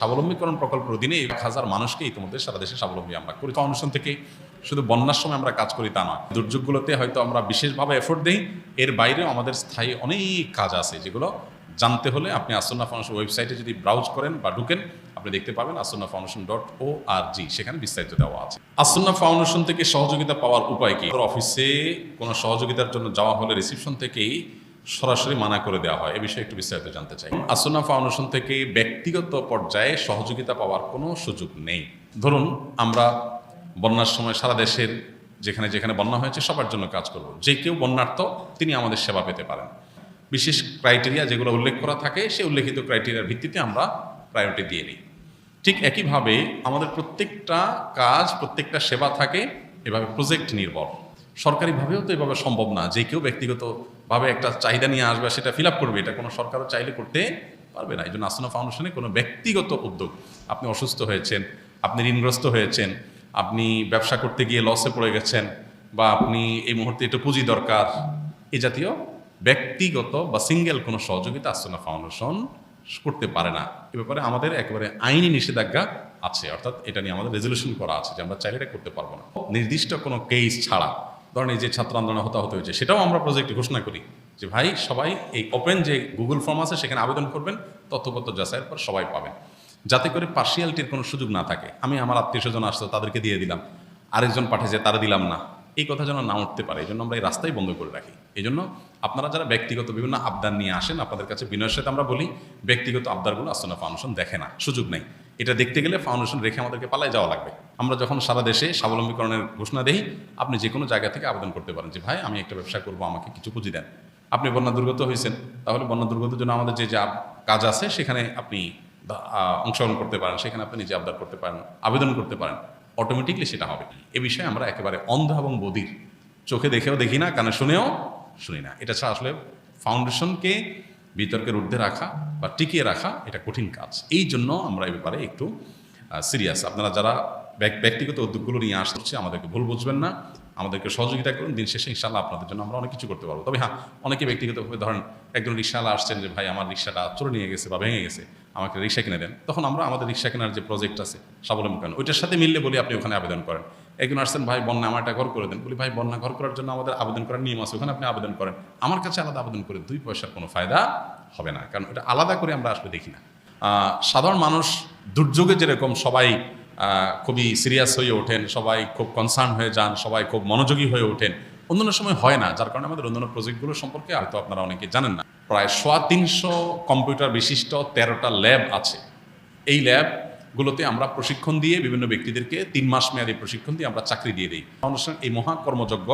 স্বাবলম্বীকরণ প্রকল্পের অধীনে এক হাজার মানুষকে ইতিমধ্যে সারা দেশে স্বাবলম্বী আমরা করি। ফাউন্ডেশন থেকে শুধু বন্যার সময় আমরা কাজ করি তা নয়, দুর্যোগগুলোতে হয়তো আমরা বিশেষভাবে এফোর্ট দিই। এর বাইরেও আমাদের স্থায়ী অনেক কাজ আছে যেগুলো জানতে হলে আপনি আসন্না ফাউন্ডেশন ওয়েবসাইটে যদি ব্রাউজ করেন বা ঢুকেন, আপনি দেখতে পাবেন আসন্না ফাউন্ডেশন ডট ও আর জি, সেখানে বিস্তারিত দেওয়া আছে। আসন্না ফাউন্ডেশন থেকে সহযোগিতা পাওয়ার উপায় কি? অফিসে কোনো সহযোগিতার জন্য যাওয়া হলে রিসিপশন থেকেই সরাসরি মানা করে দেওয়া হয়। এ বিষয়ে একটু বিস্তারিত জানতে চাই। আসন্না ফাউন্ডেশন থেকে ব্যক্তিগত পর্যায়ে সহযোগিতা পাওয়ার কোনো সুযোগ নেই। ধরুন, আমরা বন্যার সময় সারা দেশের যেখানে যেখানে বন্যা হয়েছে, সবার জন্য কাজ করব। যে কেউ বন্যার্থ, তিনি আমাদের সেবা পেতে পারেন। বিশেষ ক্রাইটেরিয়া যেগুলো উল্লেখ করা থাকে, সেই উল্লেখিত ক্রাইটেরিয়ার ভিত্তিতে আমরা প্রায়োরিটি দিয়ে নিই। ঠিক একইভাবে আমাদের প্রত্যেকটা কাজ, প্রত্যেকটা সেবা থাকে, এভাবে প্রজেক্ট নির্ভর। সরকারিভাবেও তো এভাবে সম্ভব না। যে কেউ ব্যক্তিগতভাবে একটা চাহিদা নিয়ে আসবে সেটা ফিল আপ করবে, এটা কোনো সরকারও চাইলে করতে পারবে না। এই জন্য আসনা ফাউন্ডেশনে কোনো ব্যক্তিগত উদ্যোগ। আপনি অসুস্থ হয়েছেন, আপনি ঋণগ্রস্ত হয়েছেন, আপনি ব্যবসা করতে গিয়ে লসে পড়ে গেছেন বা আপনি এই মুহূর্তে একটু পুঁজি দরকার, এ জাতীয় ব্যক্তিগত বা সিঙ্গেল কোনো সহযোগিতা আসনা ফাউন্ডেশন করতে পারে না। এ ব্যাপারে আমাদের একেবারে আইনি নিষেধাজ্ঞা আছে, অর্থাৎ এটা নিয়ে আমাদের রেজলিউশন করা আছে যে আমরা চাইলে এটা করতে পারব না। নির্দিষ্ট কোনো কেস ছাড়া ধরেন যে ছাত্র আন্দোলন হতাহত হয়েছে, সেটাও আমরা প্রজেক্টে ঘোষণা করি যে ভাই, সবাই এই ওপেন যে গুগল ফর্ম আছে, সেখানে আবেদন করবেন, তথ্যপত্র যাচাইয়ের পর সবাই পাবেন। যাতে করে পার্সিয়ালিটির কোনো সুযোগ না থাকে। আমি আমার আত্মীয় স্বজন আসতো তাদেরকে দিয়ে দিলাম। আরেকজন পাঠিয়েছে, তারা দিলাম না। এই কথা যেন না উঠতে পারে এই জন্য আমরা এই রাস্তাই বন্ধ করে রাখি। এই জন্য আপনারা যারা ব্যক্তিগত বিভিন্ন আবদার নিয়ে আসেন, আপনাদের কাছে বিনয়ের সাথে আমরা বলি, ব্যক্তিগত আবদারগুলো আসলে ফাউন্ডেশন দেখে না, সুযোগ নেই। এটা দেখতে গেলে ফাউন্ডেশন রেখে আমাদেরকে পালায় যাওয়া লাগবে। আমরা যখন সারা দেশে স্বাবলম্বীকরণের ঘোষণা দেই, আপনি যে কোনো জায়গা থেকে আবেদন করতে পারেন যে, ভাই, আমি একটা ব্যবসা করব, আমাকে কিছু পুঁজি দেন। আপনি বন্যা দুর্গত হয়েছেন তাহলে বন্যা দুর্গতের জন্য আমাদের যে, যা কাজ আছে, সেখানে আপনি অংশগ্রহণ করতে পারেন, সেখানে আপনি নিজে আবদার করতে পারেন, আবেদন করতে পারেন। অটোমেটিকলি সেটা হবে। এ বিষয়ে আমরা একেবারে অন্ধ এবং বধির। চোখে দেখেও দেখি না, কানে শুনেও শুনি না। এটা ছাড়া আসলে ফাউন্ডেশনকে বিতর্কের ঊর্ধ্বে রাখা বা টিকিয়ে রাখা এটা কঠিন কাজ। এই জন্য আমরা এই ব্যাপারে একটু সিরিয়াস আপনারা যারা ব্যক- ব্যক্তিগত উদ্যোগগুলো নিয়ে আসছে আমাদেরকে ভুল বুঝবেন না। আমাদেরকে সহযোগিতা করুন। দিন শেষে ইনশাল্লাহ আপনাদের জন্য আমরা অনেক কিছু করতে পারব। তবে হ্যাঁ অনেকে ব্যক্তিগতভাবে ধরেন একজন রিক্সাওয়ালা আসছেন যে, ভাই, আমার রিক্সাটা চলে নিয়ে গেছে বা ভেঙে গেছে, আমাকে রিক্সা কিনে দেন। তখন আমরা আমাদের রিক্সা কেনার যে প্রজেক্ট আছে, স্বাবলম্বী করেন। ওইটার সাথে মিললে বলি আপনি ওখানে আবেদন করেন। একজন আসছেন, ভাই বন্যা আমার একটা ঘর করে দেন। বলি, ভাই বন্যা ঘর করার জন্য আমাদের আবেদন করার নিয়ম আছে, ওখানে আপনি আবেদন করেন। আমার কাছে আলাদা আবেদন করে দুই পয়সার কোনো ফায়দা হবে না, কারণ এটা আলাদা করে আমরা আসলে দেখি না। সাধারণ মানুষ দুর্যোগে যেরকম সবাই খুবই সিরিয়াস হয়ে ওঠেন, সবাই খুব কনসার্ন হয়ে যান, সবাই খুব মনোযোগী হয়ে ওঠেন, অন্যান্য সময় হয় না, যার কারণে আমাদের অন্যান্য প্রজেক্টগুলো সম্পর্কে হয়তো আপনারা অনেকে জানেন না। প্রায় সোয়া তিনশো কম্পিউটার বিশিষ্ট তেরোটা ল্যাব আছে। এই ল্যাবগুলোতে আমরা প্রশিক্ষণ দিয়ে বিভিন্ন ব্যক্তিদেরকে তিন মাস মেয়াদী প্রশিক্ষণ দিয়ে আমরা চাকরি দিয়ে দিই। অনুষ্ঠান এই মহা কর্মযজ্ঞ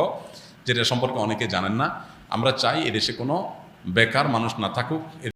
যেটা সম্পর্কে অনেকে জানেন না, আমরা চাই এদেশে কোনো বেকার মানুষ না থাকুক